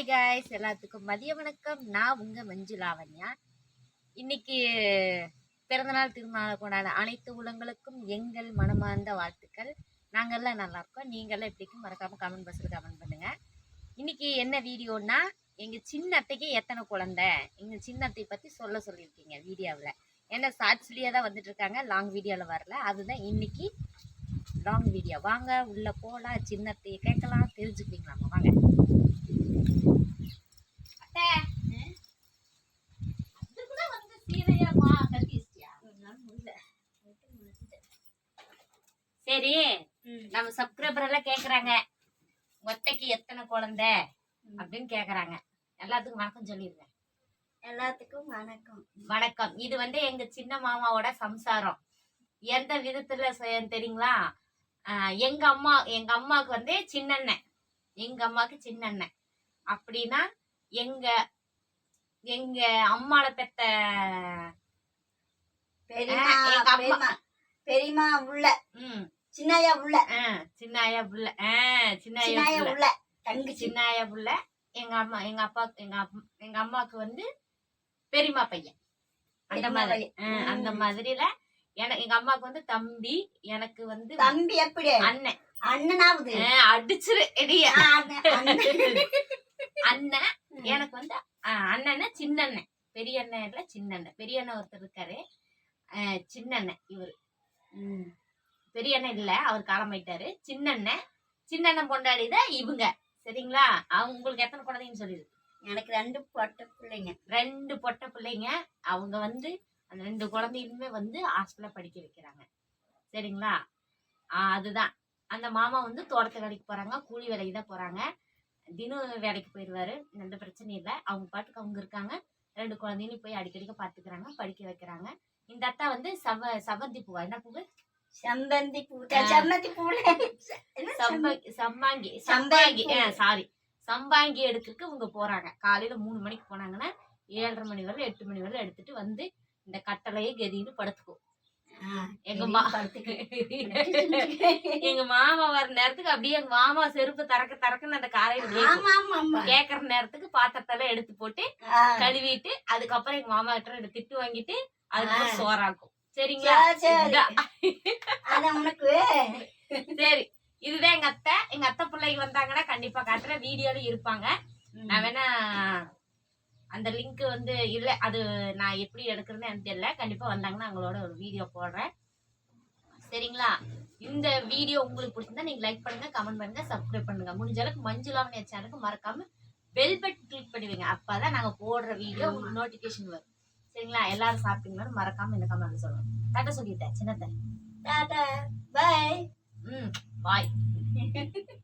Hi guys எல்லாத்துக்கும் மதிய வணக்கம். நான் உங்கள் மஞ்சு லாவண்யா இன்னைக்கு பிறந்தநாள் திருநாளை கொண்டாட அனைத்து உலங்களுக்கும் எங்கள் மனமார்ந்த வாழ்த்துக்கள். நாங்கள்லாம் நல்லா இருக்கோம். எப்படிக்கும் மறக்காமல் கமெண்ட் பாக்ஸில் கமெண்ட் பண்ணுங்கள் இன்னைக்கு என்ன வீடியோன்னா எங்கள் சின்ன அத்தைக்கு எத்தனை குழந்தை? எங்கள் சின்ன அத்தை பற்றி சொல்ல சொல்லியிருக்கீங்க வீடியோவில். ஏன்னா ஷார்ட்ஸ்லேயே தான் வந்துட்டு இருக்காங்க. லாங் வீடியோவில் வரல. அதுதான் இன்னைக்கு லாங் வீடியோ வாங்க உள்ளே போகலாம் சின்ன அத்தையை கேட்கலாம். தெரிஞ்சுக்கிங்களாமா வாங்க அத்தை அதுக்குள்ள வந்து சீதையாமா கட்டி வச்சிட்டியா? சரி. நம்ம சப்ஸ்கிரைபர் எல்லாம் கேக்குறாங்க. ஒத்தைக்கு எத்தனை குழந்தை? அப்படின்னு கேக்குறாங்க. எல்லாத்துக்கும் வணக்கம் சொல்லிடுறேன் எல்லாத்துக்கும் வணக்கம். வணக்கம். இது வந்து எங்க சின்ன மாமாவோட சம்சாரம். எந்த விதத்துல தெரியுங்களா? எங்க அம்மா எங்க அம்மாவுக்கு வந்து சின்னண்ணன் எங்க அம்மாவுக்கு சின்னண்ணன் அப்படின்னா எங்க எங்க அம்மால பெத்த பெரியமா. பெரியமா உள்ள. ம். சின்னையா ஆஹ் சின்னாயா புள்ள. சின்னாயா புள்ள. தங்கச்சி. சின்னாயா புள்ள. எங்க அம்மா எங்க அப்பா எங்க எங்க அம்மாவுக்கு வந்து பெரியம்மா பையன். அந்த மாதிரி. அந்த மாதிரில எனக்கு எங்க அம்மாவுக்கு வந்து தம்பி எனக்கு வந்து தம்பி எப்படி? அண்ணன். அண்ணனாவது? அடிச்சிரு இடிய. ஆ, அண்ணன், எனக்கு வந்து அண்ணன் சின்ன அண்ணன் பெரிய அண்ணன் இல்ல சின்ன அண்ணன் பெரிய அண்ணன் ஒருத்தர் இருக்காரு. ஆஹ் சின்ன அண்ணன் இவரு. பெரிய அண்ணன் இல்ல அவர் காலமாயிட்டாரு சின்ன அண்ணன். சின்ன அண்ணன் பொண்டாடிதான் இவங்க. சரிங்களா? அவங்க உங்களுக்கு எத்தனை குழந்தைங்கன்னு சொல்லிடு. எனக்கு ரெண்டு பொட்ட பிள்ளைங்க. ரெண்டு பொட்டை பிள்ளைங்க. அவங்க வந்து அந்த ரெண்டு குழந்தைகளுமே வந்து ஹாஸ்டல்ல படிக்க வைக்கிறாங்க. சரிங்களா? அதுதான். அந்த மாமா வந்து தோட்டத்து வேலைக்கு போறாங்க. கூலி வேலைக்கு தான் போறாங்க. தினம் வேலைக்கு போயிடுவாரு. எந்த பிரச்சனையும் இல்லை. அவங்க பாட்டுக்கு அவங்க இருக்காங்க. ரெண்டு குழந்தைங்களையும் போய் அடிக்கடிக்க பார்த்துக்கிறாங்க படிக்க வைக்கிறாங்க. இந்த அத்தா வந்து சவ சவந்தி பூவா? என்ன பூவு? செம்பந்தி பூ. செம்மந்தி பூல சம்பாங்கி சம்பாங்கி. சாரி சம்பாங்கி எடுக்கிறதுக்கு இவங்க போறாங்க காலையில மூணு மணிக்கு போனாங்கன்னா ஏழரை மணி வரை எட்டு மணி வரை எடுத்துட்டு வந்து இந்த கட்டளையே கதின்னு படுத்துக்கும் எங்க. எங்க மாமா வர நேரத்துக்கு அப்படியே எங்க மாமா செருப்பு தறக்க தறக்குன்னு அந்த காலையில கேக்குற நேரத்துக்கு பாத்திரத்தெல்லாம் எடுத்து போட்டு கழுவிட்டு அதுக்கப்புறம் எங்க மாமா கிட்ட திட்டு வாங்கிட்டு அதுக்கப்புறம். சோறாக்கும் சரிங்களா? சரி. இதுதான். ஆனா உனக்கு. சரி. இதுதான் எங்க அத்தை. எங்க அத்தை பிள்ளைங்க வந்தாங்கன்னா கண்டிப்பா காட்டுறேன். வீடியோல இருப்பாங்க. நான் வேணா அந்த லிங்க் வந்து இல்ல அது நான் எப்படி எடுக்கிறேன்னு எனக்கு தெரியல. கண்டிப்பா வந்தாங்கன்னா அவங்களோட ஒரு வீடியோ போடுறேன். சரிங்களா? இந்த வீடியோ உங்களுக்கு பிடிச்சிருந்தா நீங்க லைக் பண்ணுங்க கமெண்ட் பண்ணுங்க சப்ஸ்கிரைப் பண்ணுங்க. முடிஞ்ச அளவுக்கு மஞ்சுளாமணிய சேனலுக்கு மறக்காம பெல் பட்டன் கிளிக் பண்ணுவீங்க அப்பதான் நாங்க போடுற வீடியோ உங்களுக்கு நோட்டிபிகேஷன் வரும். சரிங்களா? எல்லாரும் சாப்பிட்டீங்கன்னு மறக்காம இந்த கமெண்ட் சொல்லுங்க. டாட்டா சொல்லிட்டேன். சின்னத்தை. டாட்டா பை ம் பாய்